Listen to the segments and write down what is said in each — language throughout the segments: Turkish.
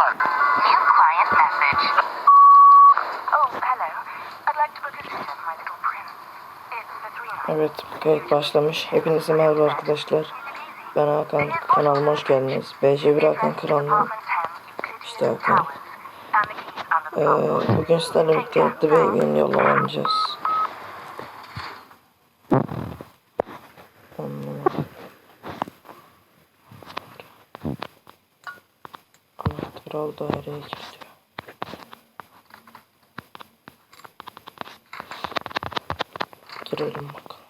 New client message. Oh, hello. I'd like to book a visit my little prince. It's three. Evet kayıt başlamış. Hepinize merhaba arkadaşlar. Ben Hakan. Kanalıma hoş geldiniz. BC1 Hakan kanalına. İşte Hakan. Ee, bugün sizlerle birlikte The Baby'nin yolunu oynayacağız. Anahtar al daireye diyor. Girelim bakalım.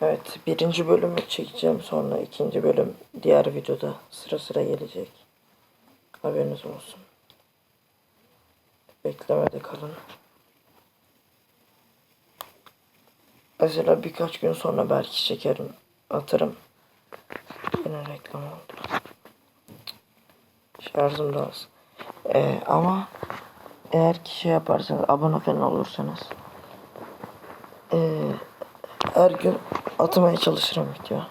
Evet, birinci bölümü çekeceğim sonra ikinci bölüm diğer videoda sıra sıra gelecek. Haberiniz olsun. Beklemede kalın. Mesela birkaç gün sonra belki çekerim, atarım. Yine reklam oldu. Şarjım da az. Ee, ama eğer ki şey yaparsanız, abone falan olursanız ee, her gün atmaya çalışırım video.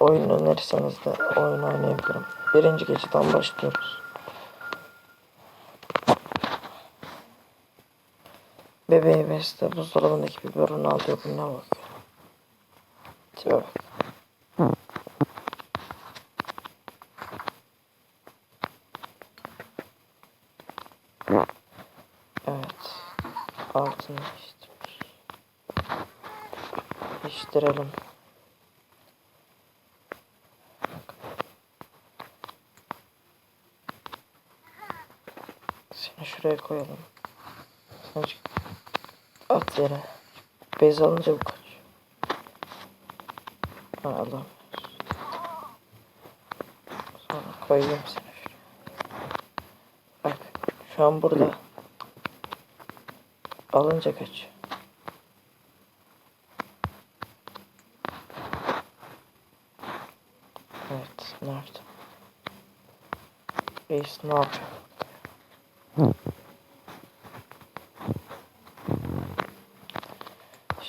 Oyun önerirseniz de oyun oynayabilirim. Birinci geceden başlıyoruz. Bebeği beste buzdolabındaki biberon alıyor bu ne bak. Tipe bak. Evet. Altını değiştirmiş. Değiştirelim. Seni şuraya koyalım. Sen çık. At yere. Bez alınca bu kaç. Allah'ım. Sonra koyayım seni şuraya. Bak. Şu an burada. Alınca kaç. Evet, nerede? Reis ne yapıyor?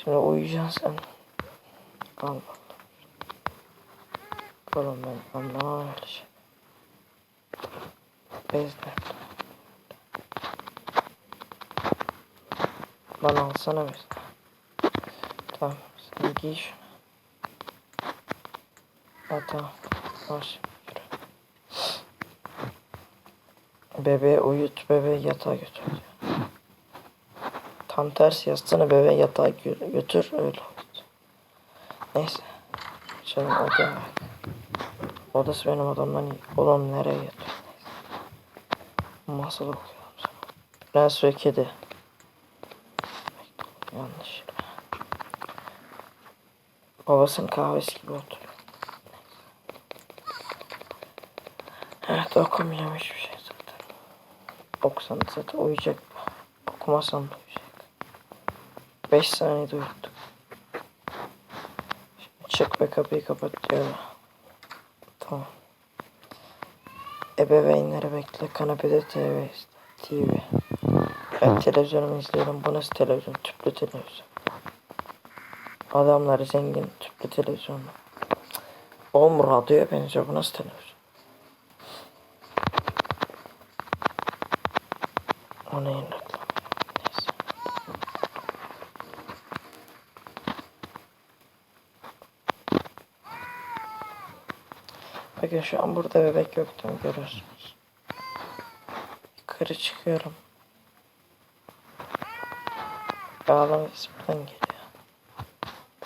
Şimdi uyuyacaksın sen. Allah Allah. Ben anlamam öyle şey. Bez nerede? Bana alsana bez. Tamam, sen giy şunu. Ha tamam. Var. Yürü. Bebeği uyut, bebeği yatağa götür. Tam tersi yazsana bebeği yatağa gö- götür öyle uyut. Neyse. Şimdi odaya. Odası benim odamdan iyi. Oğlum nereye yatıyor? Masal okuyorum sana. Prens ve kedi. Yanlış. Babasının kahvesi gibi oturuyor. Evet okumuyorum hiçbir şey zaten. Okusam zaten uyuyacak. Okumasam da. 5 saniyede uyuttuk. Şimdi çık ve kapıyı kapat diyor. Tamam. Ebeveynleri bekle. Kanepede TV. TV. Ben televizyonumu izliyorum. Bu nasıl televizyon? Tüplü televizyon. Adamlar zengin. Tüplü televizyon. Oğlum radyoya benziyor. Bu nasıl televizyon? O neyin reklamı? Neyse. Bakın şu an burada bebek yok değil mi? Görüyorsunuz. Yukarı çıkıyorum. Ağlama isminden geliyor.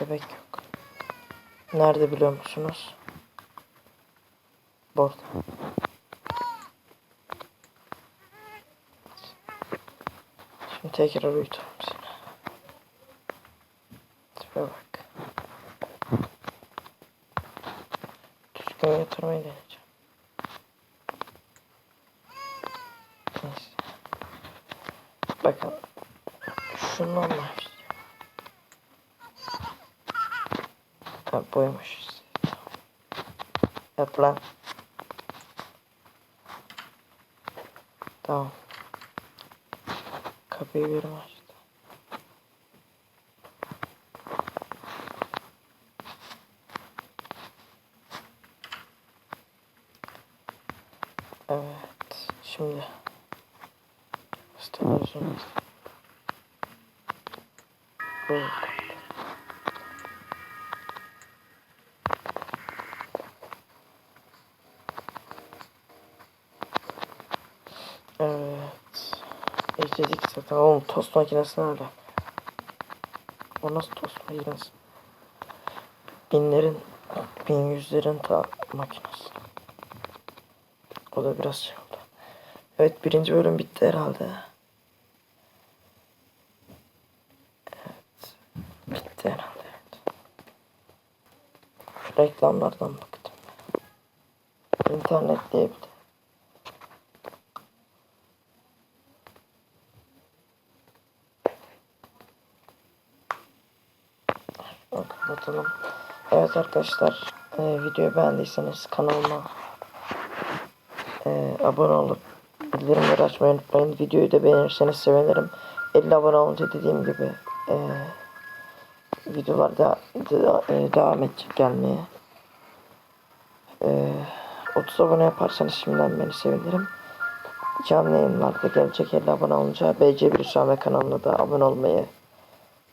Bebek yok. Nerede biliyor musunuz? Burada. Şimdi tekrar uyutalım seni. Tipe bak. Düzgün yatırmayı deneyeceğim. Neyse. Bakın. Şundan başlayacağım. Buymuş işte. Yap lan. Tamam. Kapıyı birim açtı. Şimdi. Televizyon. Evet. Evet. İzledik zaten. Oğlum tost makinesi nerede? O nasıl tost makinesi? Binlerin, bin yüzlerin ta makinesi. O da biraz şey oldu. Evet birinci bölüm bitti herhalde. Evet. Bitti herhalde. Evet. Reklamlardan baktım. İnternet diye bir de. Kapatalım. Evet arkadaşlar e, videoyu beğendiyseniz kanalıma e, abone olup bildirimleri açmayı unutmayın. Videoyu da beğenirseniz sevinirim. 50 abone olunca dediğim gibi e, videolar da, da- e, devam edecek gelmeye. E, 30 abone yaparsanız şimdiden beni sevinirim. Canlı yayınlarda gelecek 50 abone olunca BC1 Hüsame kanalına da abone olmayı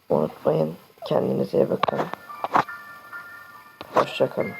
unutmayın. Kendinize iyi bakın. Hoşçakalın.